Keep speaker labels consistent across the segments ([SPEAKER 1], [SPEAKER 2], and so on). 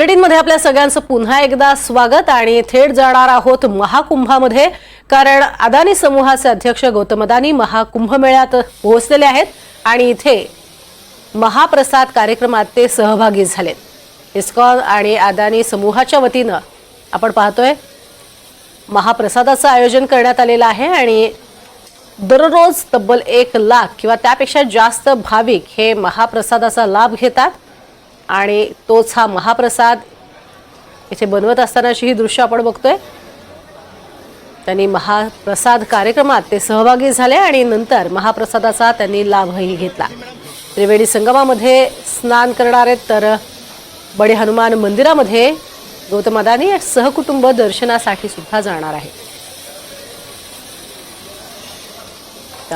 [SPEAKER 1] मध्ये आपल्या सगळ्यांचं पुन्हा एकदा स्वागत आणि थेट जाणार आहोत महाकुंभामध्ये कारण अदानी समूहाचे अध्यक्ष गौतम अदानी महाकुंभ मेळ्यात पोहोचलेले आहेत आणि इथे महाप्रसाद कार्यक्रमात ते सहभागी झालेत. इस्कॉन आणि अदानी समूहाच्या वतीनं आपण पाहतोय महाप्रसादाचं आयोजन करण्यात आलेलं आहे आणि दररोज तब्बल एक लाख किंवा त्यापेक्षा जास्त भाविक हे महाप्रसादाचा लाभ घेतात. आणि तोच हा महाप्रसाद इथे बनवत असतानाची ही दृश्य आपण बघतोय. त्यांनी महाप्रसाद कार्यक्रमात ते सहभागी झाले आणि नंतर महाप्रसादाचा त्यांनी लाभही घेतला. त्रिवेणी संगमामध्ये स्नान करणार आहेत तर बडे हनुमान मंदिरामध्ये गौतम अदानी सहकुटुंब दर्शनासाठी सुद्धा जाणार आहे.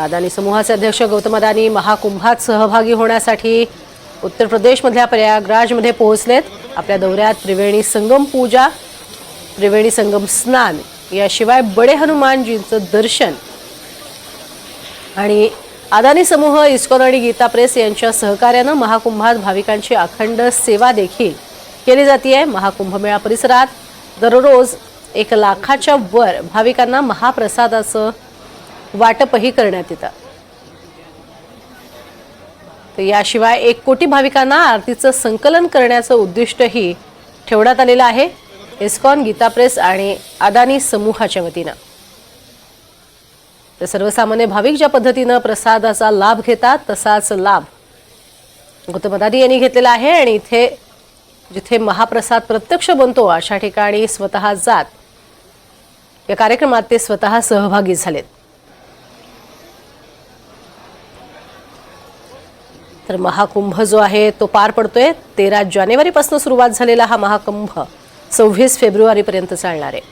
[SPEAKER 1] अदानी समूहाचे अध्यक्ष गौतम अदानी महाकुंभात सहभागी होण्यासाठी उत्तर प्रदेशमधल्या प्रयागराजमध्ये पोहोचलेत. आपल्या दौऱ्यात त्रिवेणी संगम पूजा त्रिवेणी संगम स्नान याशिवाय बडे हनुमानजींचं दर्शन. आणि अदानी समूह इस्कॉन आणि गीता प्रेस यांच्या सहकार्यानं महाकुंभात भाविकांची अखंड सेवा देखील केली जाते महाकुंभमेळा परिसरात दररोज एक लाखाच्या वर भाविकांना महाप्रसादाचं वाटपही करण्यात येतं. तर याशिवाय एक कोटी भाविकांना आरतीचं संकलन करण्याचं उद्दिष्टही ठेवण्यात आलेलं आहे. इस्कॉन गीता प्रेस आणि अदानी समूहाच्या वतीनं. तर सर्वसामान्य भाविक ज्या पद्धतीनं प्रसादाचा लाभ घेतात तसाच लाभ गौतम अदानी यांनी घेतलेला आहे आणि इथे जिथे महाप्रसाद प्रत्यक्ष बनतो अशा ठिकाणी स्वतः जात या कार्यक्रमात ते स्वतः सहभागी झालेत. तर महाकुंभ जो आहे तो पार पडतोय. तेरा जानेवारीपासून सुरुवात झालेला हा महाकुंभ सव्वीस फेब्रुवारीपर्यंत चालणार आहे.